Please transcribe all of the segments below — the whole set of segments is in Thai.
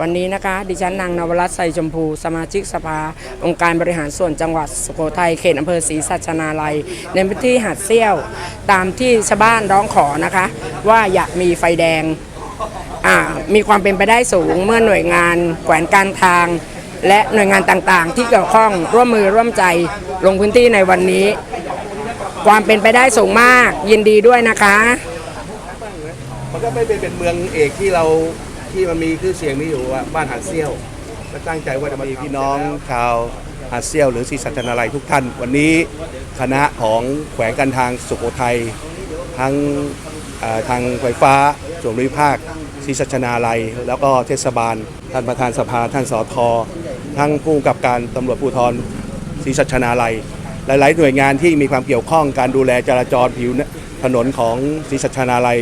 วันนี้นะคะ ดิฉันนางนวรัตน์ไซชมพู สมาชิกสภา องค์การบริหารส่วนจังหวัดสุโขทัยเขตอำเภอศรีสัชนาลัย ในพื้นที่หาดเซี่ยว ตามที่ชาวบ้านร้องขอนะคะ ว่าอยากมีไฟแดงมีความเป็นไปได้สูงเมื่อหน่วยงานแขวนการทาง และหน่วยงานต่างๆ ที่เกี่ยวข้องร่วมมือร่วมใจลงพื้นที่ในวันนี้ ความเป็นไปได้สูงมากยินดีด้วยนะคะ มันก็ไม่เป็นเมืองเอกที่เราที่มันมีชื่อเสียงนี้อยู่ว่าบ้านหาดเซี่ยวก็ตั้งใจว่าจะมามีพี่น้องชาวหาดเซี่ยวหรือศรีสัชนาลัยทุกท่าน วันนี้คณะของแขวงการทางสุโขทัยทั้งเอ่อทางไฟฟ้าส่วนภูมิภาคศรีสัชนาลัย แล้วก็เทศบาล ท่านประธานสภาท่านสอทอทั้งผู้กำกับการตำรวจภูธรศรีสัชนาลัย หลาย ๆ หน่วยงานที่มีความเกี่ยวข้องการดูแลจราจรผิวถนนของศรีสัชนาลัย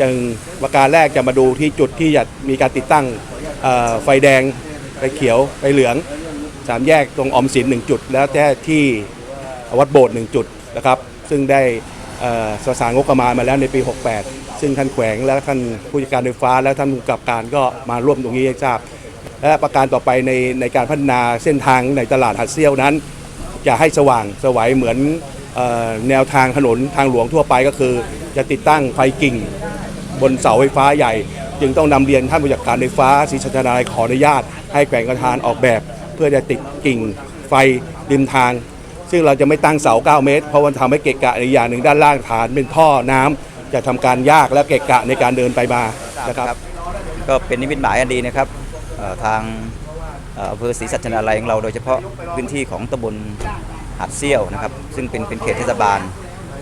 จึงประการแรกจะมาดูที่จุดที่จะมีการติดตั้งไฟแดงไฟเขียวไฟเหลืองสามแยกตรงอมสินหนึ่งจุด แล้วแท้ที่วัดโบสถ์หนึ่งจุดนะครับ ซึ่งได้เอ่อประสานงบประมาณมาแล้วในปี 68 ซึ่งท่านแขวงและท่านผู้จัดการไฟฟ้า และท่านผู้กับการก็มาร่วมตรงนี้ให้ทราบ และประการต่อไปในในการพัฒนาเส้นทางในตลาดหัดเซี่ยวนั้น จะให้สว่างสวัยเหมือนแนวทางถนนทางหลวงทั่วไปก็คือ จะติดตั้งไฟกิ่ง บนเสาไฟฟ้าใหญ่ จึงต้องนำเรียนท่านผู้จัดการไฟฟ้าศรีชัชนายขออนุญาต ให้แขวงการทางออกแบบ เพื่อจะติดกิ่งไฟริมทาง ซึ่งเราจะไม่ตั้งเสา 9 เมตร เพราะมันทำให้เกะกะในอย่างหนึ่งด้านล่างฐานเป็นท่อน้ำจะทำการยากและเกะกะในการเดินไปมานะครับ ก็เป็นนิมิตหมายอันดีนะครับทางเอ่ออำเภอศรีสัชนาลัยของเราโดยเฉพาะพื้นที่ของตำบลหาดเซี่ยวนะครับ ซึ่งเป็นเป็นเขตเทศบาล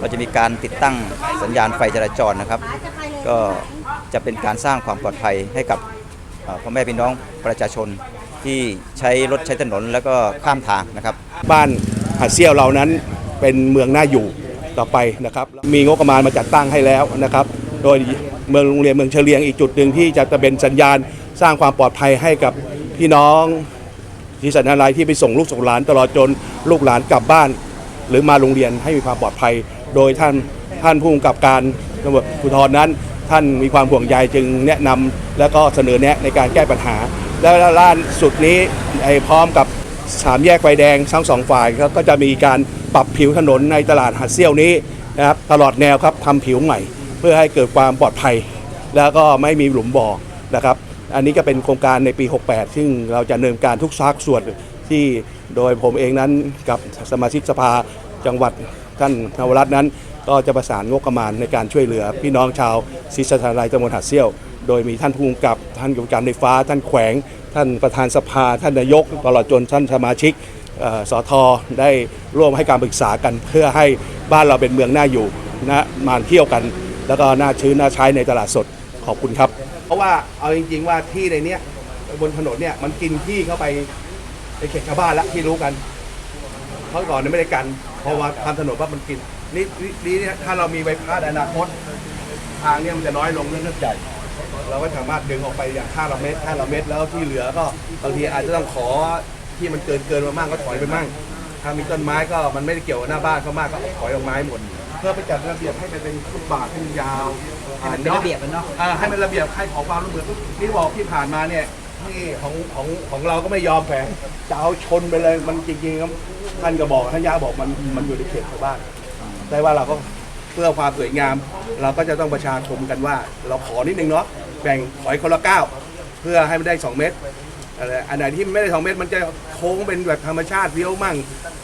ก็จะมีการติดตั้งสัญญาณไฟจราจรนะครับ ก็จะเป็นการสร้างความปลอดภัยให้กับพ่อแม่พี่น้องประชาชนที่ใช้รถใช้ถนนแล้วก็ข้ามทางนะครับ บ้านหาดเซี่ยวเรานั้นเป็นเมืองน่าอยู่ต่อไปนะครับ มีงบประมาณมาจัดตั้งให้แล้วนะครับ โดยเมืองโรงเรียนเมืองเฉลียงอีกจุดหนึ่งที่จะเป็นสัญญาณสร้างความปลอดภัยให้กับพี่น้องที่สัญญาณที่ไปส่งลูกส่งหลานตลอดจนลูกหลานกลับบ้าน หรือมาโรงเรียนให้มีความปลอดภัย โดยท่านท่านผู้กำกับการตำรวจภูธรนั้น ท่านมีความห่วงใยจึงแนะนำและก็เสนอแนะในการแก้ปัญหา แล้วล่าสุดนี้ไอ้พร้อมกับสามแยกไฟแดงทั้งสองฝ่ายก็จะมีการปรับผิวถนนในตลาดหาดเซี่ยวนี้นะครับตลอดแนวครับทำผิวใหม่ เพื่อให้เกิดความปลอดภัย แล้วก็ไม่มีหลุมบ่อนะครับ อันนี้ก็เป็นโครงการในปี 68 ซึ่งเราจะดำเนินการทุกภาคส่วนที่โดยผมเองนั้นกับสมาชิกสภาจังหวัด ท่านนวรัตน์นั้น ก็จะประสานงบประมาณในการช่วยเหลือ พี่น้องชาวศรีสัชนาลัยตำบลหาดเซี่ยว โดยมีท่านผู้กำกับท่านกรรมการไฟฟ้า ท่านแขวง ท่านประธานสภา ท่านนายกตลอดจนท่านสมาชิกสอทอได้ร่วมให้การปรึกษากันเพื่อให้บ้านเราเป็นเมืองน่าอยู่นะมาเที่ยวกัน แล้วก็น่าชื้นน่าใช้ในตลาดสดขอบคุณครับ เพราะว่าเอาจริง ๆ ว่าที่ในเนี้ยบนถนนเนี่ยมันกินที่เข้าไปในเขตชาวบ้านแล้วที่รู้กัน เพราะก่อนเนี่ยไม่ได้กัน เพราะว่าทำถนนว่ามันกินนี่นี่นี่เนี่ยถ้าเรามีใบพัดอนาคต ทางเนี่ยมันจะน้อยลงเรื่องใหญ่เราก็สามารถดึงออกไปอย่างข้างละเม็ดข้างละเม็ดแล้วที่เหลือก็บางทีอาจจะต้องขอที่มันเกินเกินมามั่งก็ถอยไปมั่ง ถ้ามีต้นไม้ก็มันไม่ได้เกี่ยวกับหน้าบ้านเขามากก็ถอยออกไม้หมด เพื่อไปจัดระเบียบให้มันเป็นฟุตบาทให้มันยาวให้มันเป็นระเบียบมันเนอะอ่ให้มันระเบียบให้ขอความร่วมมือนี่บอกที่ผ่านมาเนี่ย ที่ของของของเราก็ไม่ยอมแฝงจะเอาชนไปเลยมันจริงๆครับท่านก็บอกท่านย่าบอกมันมันอยู่ในเขตชาวบ้านแต่ว่าเราก็เพื่อความสวยงาม เราก็จะต้องประชาคมกันว่า เราขอนิดนึงเนาะแบ่งถอยคนละก้าวเพื่อให้มันได้ 2 เมตรอะไรอันไหนที่ไม่ได้ 2 เมตรมันจะโค้งเป็นแบบธรรมชาติเลี้ยวมั่ง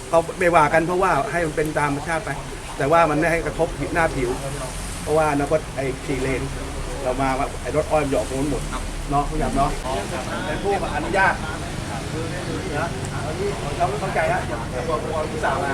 เขาไม่ว่ากันเพราะว่าให้มันเป็นตามธรรมชาติไป แต่ว่ามันไม่ให้กระทบผิวหน้าผิว เพราะว่าอนาคตไอ้ขี่เลน เรามาไอ้รถอ้อยหยอกตรงนู้นหมด เนาะผู้ใหญ่เนาะเป็นผู้อนุญาตนะเราเข้าใจนะอย่าบอกว่าผู้สาวมา